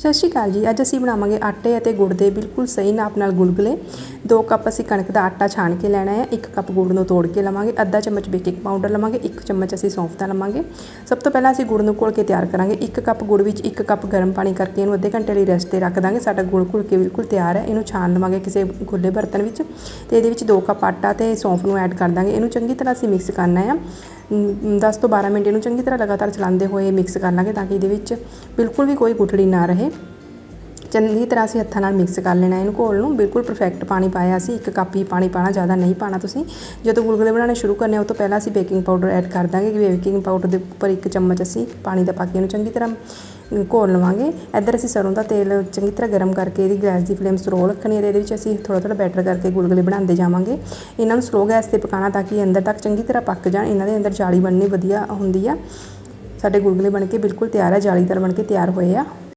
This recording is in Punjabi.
ਸਤਿ ਸ਼੍ਰੀ ਅਕਾਲ ਜੀ। ਅੱਜ ਅਸੀਂ ਬਣਾਵਾਂਗੇ ਆਟੇ ਅਤੇ ਗੁੜ ਦੇ ਬਿਲਕੁਲ ਸਹੀ ਨਾਪ ਨਾਲ ਗੁਲਗੁਲੇ। 2 ਕੱਪ ਅਸੀਂ ਕਣਕ ਦਾ ਆਟਾ ਛਾਣ ਕੇ ਲੈਣਾ ਹੈ 1 ਕੱਪ ਗੁੜ ਨੂੰ ਤੋੜ ਕੇ ਲਵਾਂਗੇ, ਅੱਧਾ ਚਮਚ ਬੇਕਿੰਗ ਪਾਊਡਰ ਲਵਾਂਗੇ 1 ਚਮਚ ਅਸੀਂ ਸੌਂਫ ਦਾ ਲਵਾਂਗੇ। ਸਭ ਤੋਂ ਪਹਿਲਾਂ ਅਸੀਂ ਗੁੜ ਨੂੰ ਘੋਲ ਕੇ ਤਿਆਰ ਕਰਾਂਗੇ। 1 ਕੱਪ ਗੁੜ ਵਿੱਚ 1 ਕੱਪ ਗਰਮ ਪਾਣੀ ਕਰਕੇ ਇਹਨੂੰ ਅੱਧੇ ਘੰਟੇ ਲਈ ਰੈਸਟ ਤੇ ਰੱਖ ਦਾਂਗੇ। ਸਾਡਾ ਗੁੜ ਘੁਲ ਕੇ ਬਿਲਕੁਲ ਤਿਆਰ ਹੈ। ਇਹਨੂੰ ਛਾਣ ਲਵਾਂਗੇ ਕਿਸੇ ਖੁੱਲੇ ਬਰਤਨ ਵਿੱਚ ਤੇ ਇਹਦੇ ਵਿੱਚ 2 ਕੱਪ ਆਟਾ ਤੇ ਸੌਂਫ ਨੂੰ ਐਡ ਕਰ ਦਾਂਗੇ। ਇਹਨੂੰ ਚੰਗੀ ਤਰ੍ਹਾਂ ਅਸੀਂ ਮਿਕਸ ਕਰਨਾ ਹੈ। 10 ਤੋਂ 12 ਮਿੰਟ ਇਹਨੂੰ ਚੰਗੀ ਤਰ੍ਹਾਂ ਲਗਾਤਾਰ ਚਲਾਉਂਦੇ ਹੋਏ ਮਿਕਸ ਕਰ ਲਾਂਗੇ ਤਾਂ ਕਿ ਇਹਦੇ ਵਿੱਚ ਬਿਲਕੁਲ ਵੀ ਕੋਈ ਗੁਠੜੀ ਨਾ ਰਹੇ। ਚੰਗੀ ਤਰ੍ਹਾਂ ਅਸੀਂ ਹੱਥਾਂ ਨਾਲ ਮਿਕਸ ਕਰ ਲੈਣਾ, ਇਹਨੂੰ ਘੋਲ ਨੂੰ ਬਿਲਕੁਲ ਪਰਫੈਕਟ ਪਾਣੀ ਪਾਇਆ ਸੀ, ਇੱਕ ਕੱਪ ਹੀ ਪਾਣੀ ਪਾਣਾ, ਜ਼ਿਆਦਾ ਨਹੀਂ ਪਾਣਾ ਤੁਸੀਂ। ਜਦੋਂ ਗੁਲਗੁਲੇ ਬਣਾਉਣੇ ਸ਼ੁਰੂ ਕਰਨੇ ਆ, ਉਹ ਤੋਂ ਪਹਿਲਾਂ ਅਸੀਂ ਬੇਕਿੰਗ ਪਾਊਡਰ ਐਡ ਕਰ ਦਾਂਗੇ, ਕਿ ਬੇਕਿੰਗ ਪਾਊਡਰ ਦੇ ਉੱਪਰ ਇੱਕ ਚਮਚ ਅਸੀਂ ਪਾਣੀ ਦਾ ਪਾ ਕੇ ਇਹਨੂੰ ਚੰਗੀ ਤਰ੍ਹਾਂ ਘੋਲ ਲਵਾਂਗੇ। ਇੱਧਰ ਅਸੀਂ ਸਰੋਂ ਦਾ ਤੇਲ ਚੰਗੀ ਤਰ੍ਹਾਂ ਗਰਮ ਕਰਕੇ ਇਹਦੀ ਗੈਸ ਦੀ ਫਲੇਮ ਸਲੋ ਰੱਖਣੀ ਹੈ ਤੇ ਇਹਦੇ ਵਿੱਚ ਅਸੀਂ ਥੋੜਾ ਥੋੜਾ ਬੈਟਰ ਕਰਕੇ ਗੁਲਗੁਲੇ ਬਣਾਉਂਦੇ ਜਾਵਾਂਗੇ। ਇਹਨਾਂ ਨੂੰ ਸਲੋ ਗੈਸ ਤੇ ਪਕਾਉਣਾ ਤਾਂ ਕਿ ਅੰਦਰ ਤੱਕ ਚੰਗੀ ਤਰ੍ਹਾਂ ਪੱਕ ਜਾਣ, ਇਹਨਾਂ ਦੇ ਅੰਦਰ ਜਾਲੀ ਬਣਨੀ ਵਧੀਆ ਹੁੰਦੀ ਆ। ਸਾਡੇ ਗੁਲਗੁਲੇ ਬਣ ਕੇ ਬਿਲਕੁਲ ਤਿਆਰ ਹੈ ਜਾਲੀਦਾਰ ਬਣ ਕੇ ਤਿਆਰ ਹੋਏ ਆ।